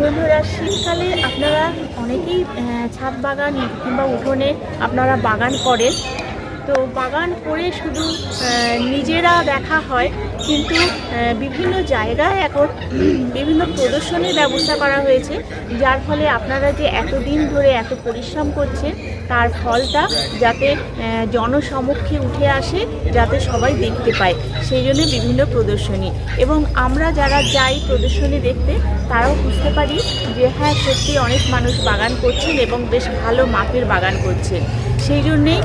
বন্ধুরা, শীতকালে আপনারা অনেকেই ছাদ বাগান কিংবা উঠোনে আপনারা বাগান করেন। তো বাগান করে শুধু নিজেরা দেখা হয়, কিন্তু বিভিন্ন জায়গায় এখন বিভিন্ন প্রদর্শনীর ব্যবস্থা করা হয়েছে, যার ফলে আপনারা যে এতদিন ধরে এত পরিশ্রম করছেন তার ফলটা যাতে জনসমক্ষে উঠে আসে, যাতে সবাই দেখতে পায়। সেই জন্য বিভিন্ন প্রদর্শনী। এবং আমরা যারা যাই প্রদর্শনী দেখতে, তারাও বুঝতে পারি যে হ্যাঁ সত্যি অনেক মানুষ বাগান করছেন এবং বেশ ভালো মাপের বাগান করছেন। সেই জন্যেই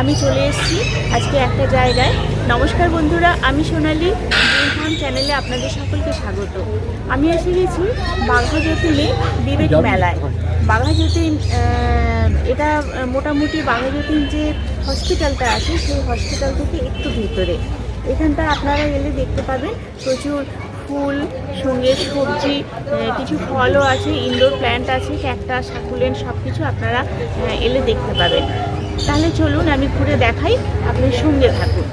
আমি চলে এসেছি আজকে একটা জায়গায়। নমস্কার বন্ধুরা আমি সোনালি ফার্ম চ্যানেলে আপনাদের সকলকে স্বাগত। আমি এসে গেছি বাঘাযতীনে বিবেক মেলায়। বাঘাযতীন আহ, এটা মোটামুটি বাঘাযতীন যে হসপিটালটা আছে সেই হসপিটাল থেকে একটু ভিতরে। এখানটা আপনারা এলে দেখতে পাবেন প্রচুর ফুল সঙ্গে সবজি কিছু ফলও আছে ইনডোর প্ল্যান্ট আছে ক্যাকটাস সাকুলেন্ট সব কিছু আপনারা এলে দেখতে পাবেন। তাহলে চলুন, আমি ঘুরে দেখাই, আপনি সঙ্গে থাকুন।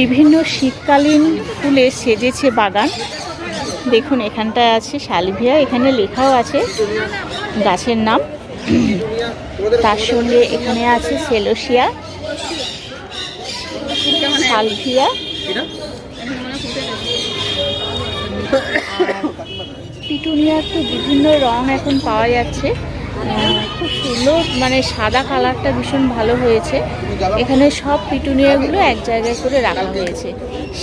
বিভিন্ন শীতকালীন ফুলে সেজেছে বাগান। দেখুন, এখানটায় আছে সালভিয়া, এখানে লেখাও আছে গাছের নাম। তার সঙ্গে এখানে আছে সেলোসিয়া সালভিয়া। এটা পিটুনিয়ার তো বিভিন্ন রং এখন পাওয়া যাচ্ছে। খুব সুন্দর মানে সাদা কালারটা ভীষণ ভালো হয়েছে। এখানে সব পিটুনিয়াগুলো এক জায়গায় করে রাখা হয়েছে।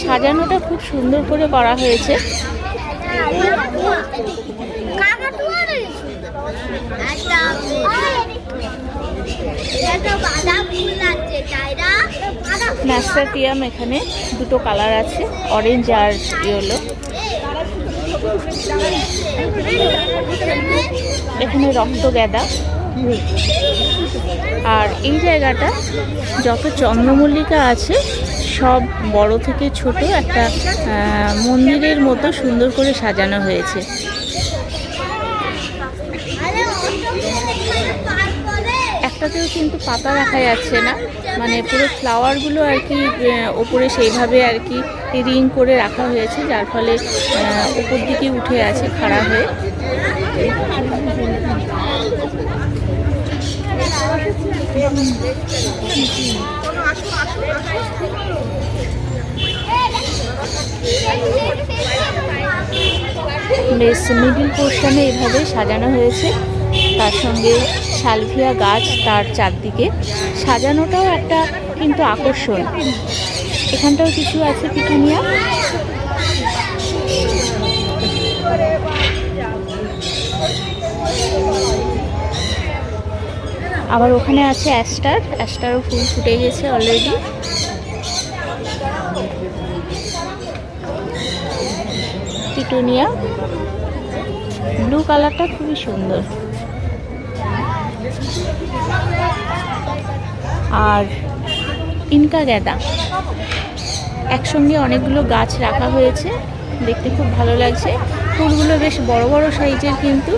সাজানোটা খুব সুন্দর করে করা হয়েছে। ন্যাসাটিয়াম এখানে দুটো কালার আছে অরেঞ্জ আর ইয়েলো এখানে রক্ত গ্যাদা আর এই জায়গাটা যত চন্দ্রমল্লিকা আছে, সব বড় থেকে ছোট একটা মন্দিরের মতো সুন্দর করে সাজানো হয়েছে। একটাতেও কিন্তু পাতা রাখা যাচ্ছে না। মানে পুরো ফ্লাওয়ারগুলো আর কি ওপরে সেইভাবে আর কি রিং করে রাখা হয়েছে, যার ফলে উপর দিকে উঠে আছে খাড়া হয়ে। বেশ মিডিল পোর্শনে এভাবে সাজানো হয়েছে। তার সঙ্গে সালভিয়া গাছ তার চারদিকে সাজানোটাও একটা কিন্তু আকর্ষণ। এখানটাও কিছু আছে পিটুনিয়া? আবার ওখানে আছে অ্যাস্টার। অ্যাস্টারও ফুল ফুটে গেছে অলরেডি পিটুনিয়া। ব্লু কালারটা খুবই সুন্দর। আর ইনকা গ্যাদা। একসঙ্গে অনেকগুলো গাছ রাখা হয়েছে, দেখতে খুব ভালো লাগছে। ফুলগুলো বেশ বড় বড় সাইজের কিন্তু।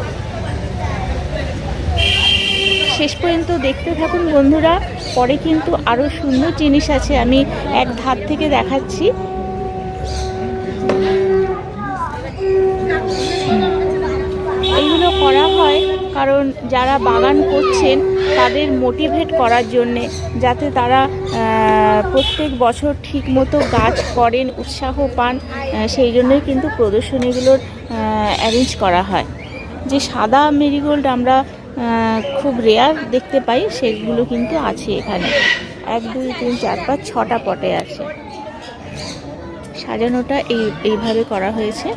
শেষ পর্যন্ত দেখতে থাকুন বন্ধুরা, পরে কিন্তু আরও সুন্দর জিনিস আছে, আমি এক ধার থেকে দেখাচ্ছি। এইগুলো করা হয় কারণ যারা বাগান করছেন তাদের মোটিভেট করার জন্যে যাতে তারা প্রত্যেক বছর ঠিক মতো গাছ করেন, উৎসাহ পান সেই জন্যই কিন্তু প্রদর্শনীগুলোর অ্যারেঞ্জ করা হয়। যে সাদা মেরিগোল্ড আমরা খুব রেয়ার দেখতে পাই, সেগুলো কিন্তু আছে এখানে। এক, দুই, তিন, চার, পাঁচ, ছটা পটে আছে। সাজানোটা এই, এইভাবে করা হয়েছে।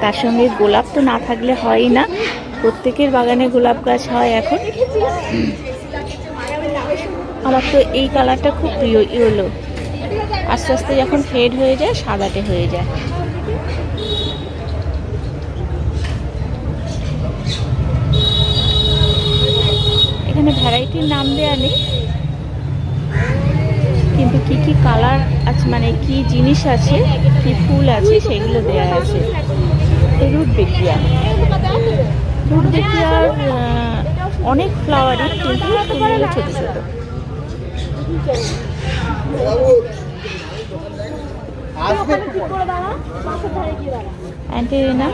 তার সঙ্গে গোলাপ তো না থাকলে হয়ই না। প্রত্যেকের বাগানে গোলাপ গাছ হয় এখন। আমার তো এই কালারটা খুব প্রিয়, ইয়েলো। আস্তে আস্তে যখন ফেড হয়ে যায়, সাদাটে হয়ে যায়। এখানে ভ্যারাইটির নাম দেয়া নেই। কিন্তু কি কি কালার আছে মানে কি জিনিস আছে, কি ফুল আছে, সেগুলো দেয়া আছে। রুট বেকিয়া দেখি আর অনেক ফ্লাওয়ারই কিন্তু ফুলগুলো ছোট ছোট। অ্যান্টেরিনা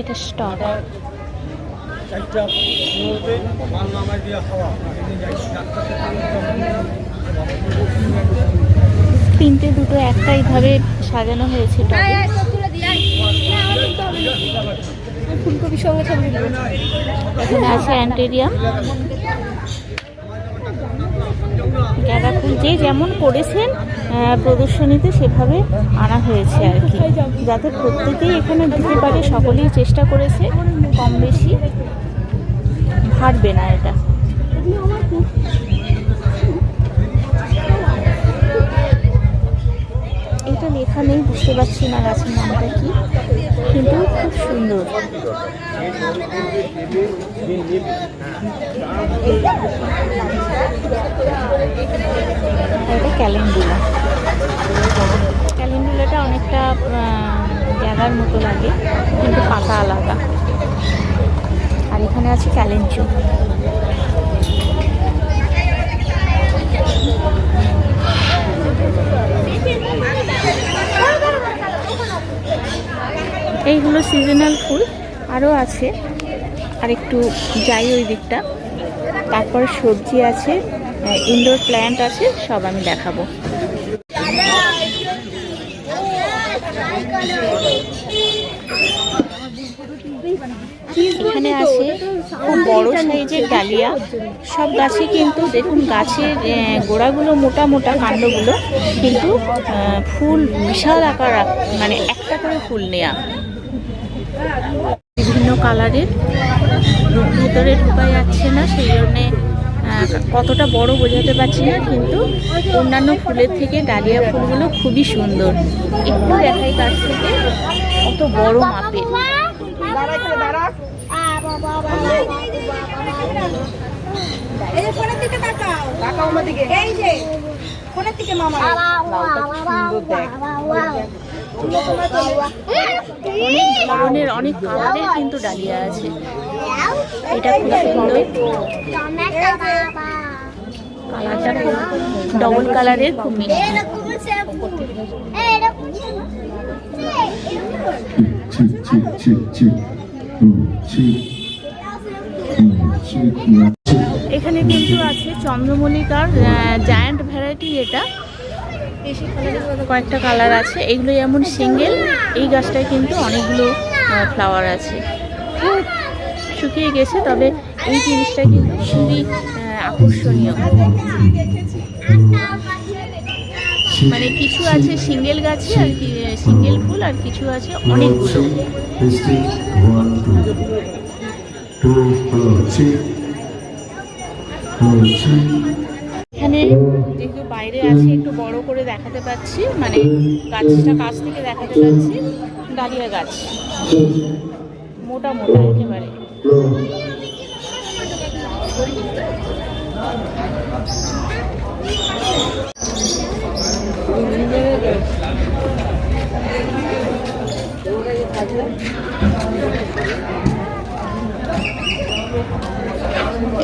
এটা স্টক। তিনটে দুটো একটা এইভাবে সাজানো হয়েছে টবে। ফুলকপির সঙ্গে এখানে আছে অ্যান্টেরিয়াম গাঁদা ফুল যে যেমন করেছেন প্রদর্শনীতে সেভাবে আনা হয়েছে আর কি। যাতে প্রত্যেকেই এখানে দিতে পারে, সকলেই চেষ্টা করেছে, কম বেশি হারবে না এটা। লেখা নেই বুঝতে পারছি না গাছের নামটা কি। কিন্তু খুব সুন্দর। এটা ক্যালেন্ডুলা। ক্যালেন্ডুলাটা অনেকটা গ্যাদার মতো লাগে, কিন্তু পাতা আলাদা। আর এখানে আছে ক্যালেঞ্চু। এইগুলো সিজনাল ফুল আরও আছে। আর একটু যাই ওই দিকটা। তারপর সবজি আছে ইনডোর প্ল্যান্ট আছে, সব আমি দেখাবো। এখানে আছে খুব বড় সাইজের ডালিয়া। সব গাছে কিন্তু দেখুন, গাছের গোড়াগুলো মোটা মোটা কাণ্ডগুলো, কিন্তু ফুল বিশাল আকার মানে একটা করে ফুল নেয়া। বিভিন্ন কালারের ভেতরে ঢোকা যাচ্ছে না সেই জন্যে কতটা বড় বোঝাতে পারছি না কিন্তু অন্যান্য ফুলের থেকে ডালিয়া ফুলগুলো খুবই সুন্দর একটু দেখাই কাছ থেকে কত বড় মাপের এই যে দিকে তাকাও তাকাও আমার অনেক ধরনের অনেক কালারের কিন্তু ডালিয়া আছে। এটা খুব সুন্দর। কালারটা ডবল কালারের খুব মিষ্টি। এখানে কিন্তু আছে চন্দ্রমল্লিকার জায়ান্ট ভ্যারাইটি এটা। কয়েকটা কালার আছে এগুলো যেমন সিঙ্গেল এই গাছটায় কিন্তু অনেকগুলো ফ্লাওয়ার আছে শুকিয়ে গেছে তবে এই জিনিসটা কিন্তু খুবই আকর্ষণীয় মানে কিছু আছে সিঙ্গেল গাছে আর সিঙ্গেল ফুল আর কিছু আছে অনেকগুলো এখানে বাইরে আছে, একটু বড় করে দেখাতে পাচ্ছি মানে গাছটা কাছ থেকে দেখাতে পাচ্ছি, ডালিয়া গাছ। মোটা মোটা একেবারে।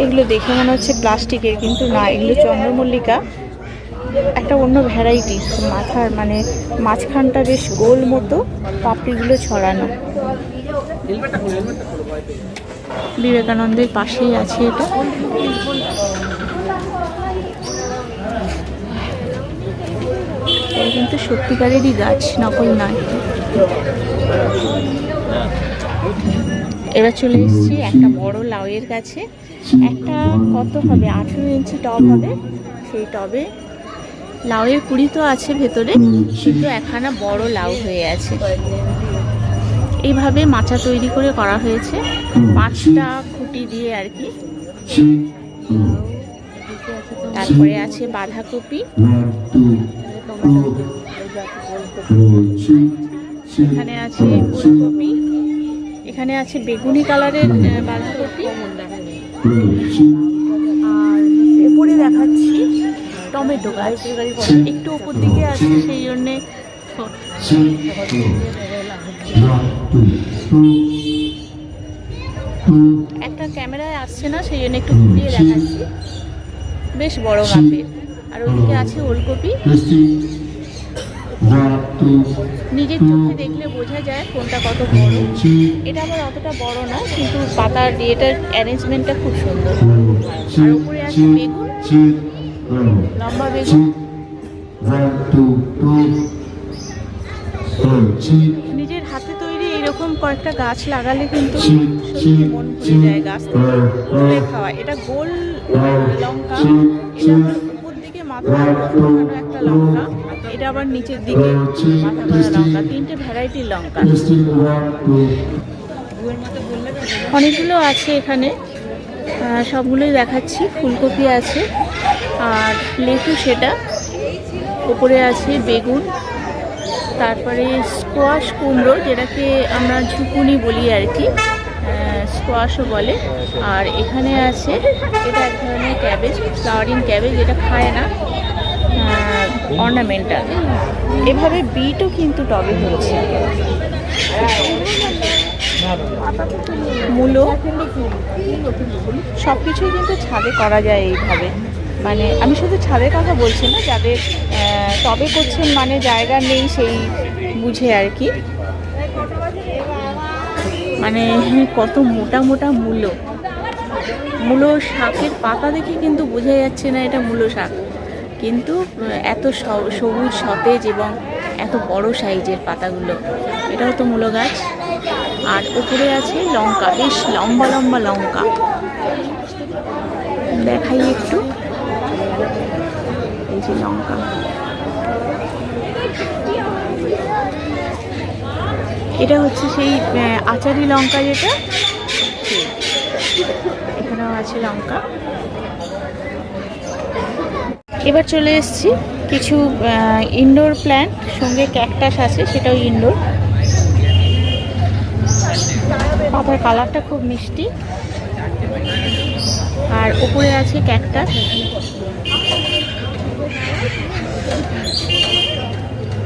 এগুলো দেখে মনে হচ্ছে প্লাস্টিকের, কিন্তু না, এগুলো চন্দ্রমল্লিকা। একটা অন্য ভ্যারাইটি মাথার মানে মাঝখানটা বেশ গোল মতো পাপড়িগুলো ছড়ানো। বিবেকানন্দের পাশেই আছে এটা। এটা কিন্তু সত্যিকারেরই গাছ, নকল নয়। এবার চলে এসেছি একটা বড় লাউয়ের কাছে একটা কত হবে? আঠেরো ইঞ্চি টব হবে। সেই টবে লাউয়ের কুড়ি তো আছে ভেতরে কিন্তু একখানা বড় লাউ হয়ে আছে। এইভাবে মাচা তৈরি করে করা হয়েছে। পাঁচটা খুঁটি দিয়ে আর কি। তারপরে আছে বাঁধাকপি। এখানে আছে ফুলকপি। এখানে আছে বেগুনি কালারের বাঁধাকপি। টমেটো গাছ। একটু উপর দিকে আছে সেই জন্যে একটা ক্যামেরায় আসছে না সেই জন্য একটু ঘুরিয়ে দেখাচ্ছি। বেশ বড় মাপের আর ওদিকে আছে ওলকপি। নিজের চোখে দেখলে বোঝা যায় কোনটা কত বড়। এটা আবার অতটা বড় না কিন্তু পাতার ডিয়েটার অ্যারেঞ্জমেন্টটা খুব সুন্দর। আর উপরে আছে বেগুন। লম্বা নিজের হাতে তৈরি এরকম কয়েকটা গাছ লাগালে কিন্তু গাছ খাওয়া। এটা গোল লঙ্কা। উপর দিকে মাথা একটা লঙ্কা। এটা আবার নিচের দিকে মাথা লঙ্কা। তিনটে ভ্যারাইটির লঙ্কা। অনেকগুলো আছে এখানে। সবগুলোই দেখাচ্ছি। ফুলকপি আছে। আর লেটু সেটা। উপরে আছে বেগুন, তারপরে স্কোয়াশ কুমড়ো, যেটাকে আমরা ঝুকুনি বলি আর কি স্কোয়াশও বলে। আর এখানে আছে, এটা এক ধরনের ক্যাবেজ, ফ্লাওয়ারিং ক্যাবেজ এটা খায় না অর্নামেন্টাল। এভাবে বিটও কিন্তু টবে হচ্ছে। মূলো সব কিছুই কিন্তু ছাদে করা যায় এইভাবে। মানে আমি শুধু ছাদের কথা বলছি না, যাদের তবে করছেন মানে জায়গা নেই সেই বুঝে আর কি। মানে কত মোটা মোটা মূলো। মূলো শাকের পাতা দেখে কিন্তু বোঝা যাচ্ছে না এটা মূলো শাক। কিন্তু এত সবুজ, সতেজ এবং এত বড় সাইজের পাতাগুলো, এটাও তো মূলো গাছ। আর উপরে আছে লঙ্কা, বেশ লম্বা লম্বা লঙ্কা। দেখাই একটু। যে লঙ্কা এটা হচ্ছে সেই আচারি লঙ্কা যেটা। এখানেও আছে লঙ্কা। এবার চলে এসেছি কিছু ইনডোর প্ল্যান্ট সঙ্গে ক্যাকটাস আছে, সেটাও ইনডোর পাতার কালারটা খুব মিষ্টি। আর উপরে আছে ক্যাকটাস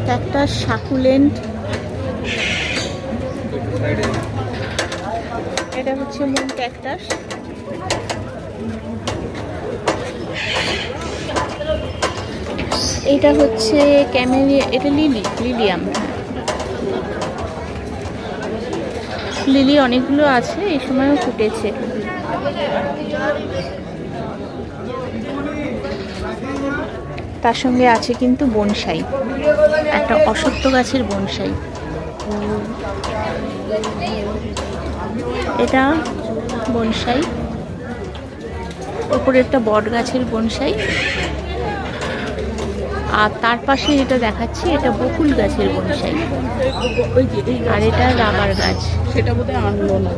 ক্যাকটাস সাকুলেন্ট। এটা হচ্ছে মূল ক্যাকটাস এটা হচ্ছে ক্যামেলিয়া এটা লিলি লিলিয়াম লিলি অনেকগুলো আছে, এই সময়ও ফুটেছে। তার সঙ্গে আছে কিন্তু বনসাই, একটা অসত্য গাছের বনসাই। এটা বনসাই, ওপরে একটা বট গাছের বনসাই। আর তার পাশে যেটা দেখাচ্ছি, এটা বকুল গাছের বনসাই। আর এটা রাবার গাছ। সেটা বোধহয় আনলো না।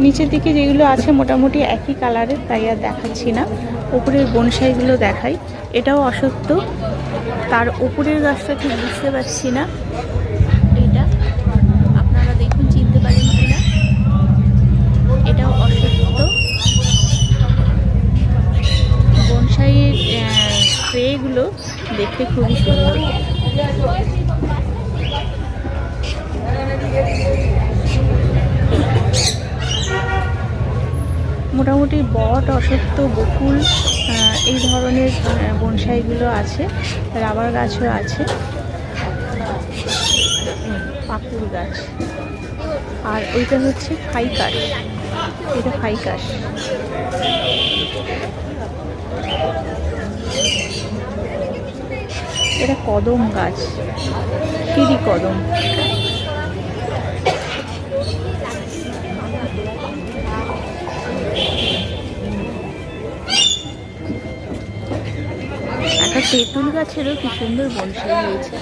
নিচের দিকে যেগুলো আছে মোটামুটি একই কালারের তাই আর দেখাচ্ছি না। উপরের বনসাইগুলো দেখাই। এটাও অসত্য। তার উপরের গাছটা ঠিক বুঝতে পারছি না। এটা আপনারা দেখুন, চিনতে পারেন এটাও অসত্য। বনসাইয়ের দেখতে খুবই সুন্দর। মোটামুটি বট অসত্য বকুল এই ধরনের বনসাইগুলো আছে, রাবার গাছও আছে পাকুর গাছ। আর ওইটা হচ্ছে ফাইকাস এটা ফাইকাস এটা কদম গাছ কিরি কদম। আর তেঁতুল গাছেরও কি সুন্দর বনসাই হয়েছে।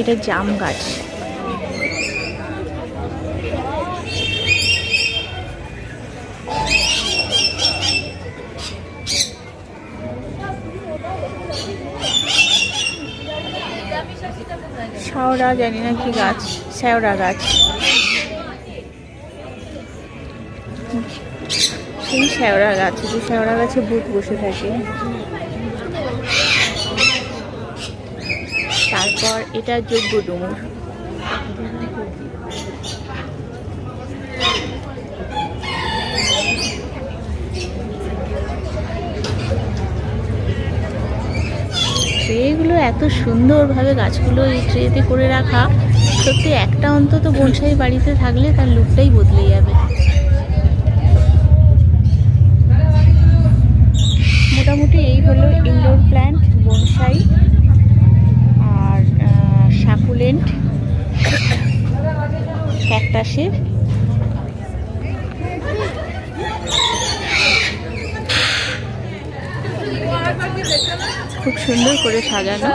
এটা জাম গাছ। শাওরা জানি না কি গাছ শ্যাওরা গাছ। সেই শ্যাওড়া গাছ যে শ্যাওড়া গাছে ভূত বসে থাকে। তারপর এটা যোগ্য ডুমুর। ট্রেগুলো এত সুন্দরভাবে গাছগুলো এই ট্রেতে করে রাখা। সত্যি একটা অন্তত বনসাই বাড়িতে থাকলে তার লুকটাই বদলে যাবে মোটামুটি এই হলো ইনডোর প্ল্যান্ট বনসাই আর সাকুলেন্ট ক্যাকটাসের খুব সুন্দর করে সাজানো।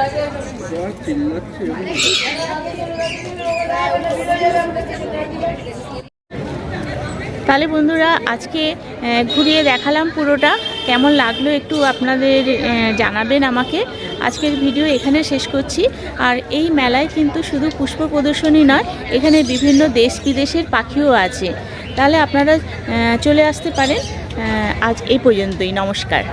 তাহলে বন্ধুরা, আজকে ঘুরিয়ে দেখালাম পুরোটা। কেমন লাগল একটু আপনাদের জানাবেন আমাকে। আজকের ভিডিও এখানে শেষ করছি। আর এই মেলায় কিন্তু শুধু পুষ্প প্রদর্শনী নয়, এখানে বিভিন্ন দেশ বিদেশের পাখিও আছে। তাহলে আপনারা চলে আসতে পারেন। আজ এই পর্যন্তই। নমস্কার।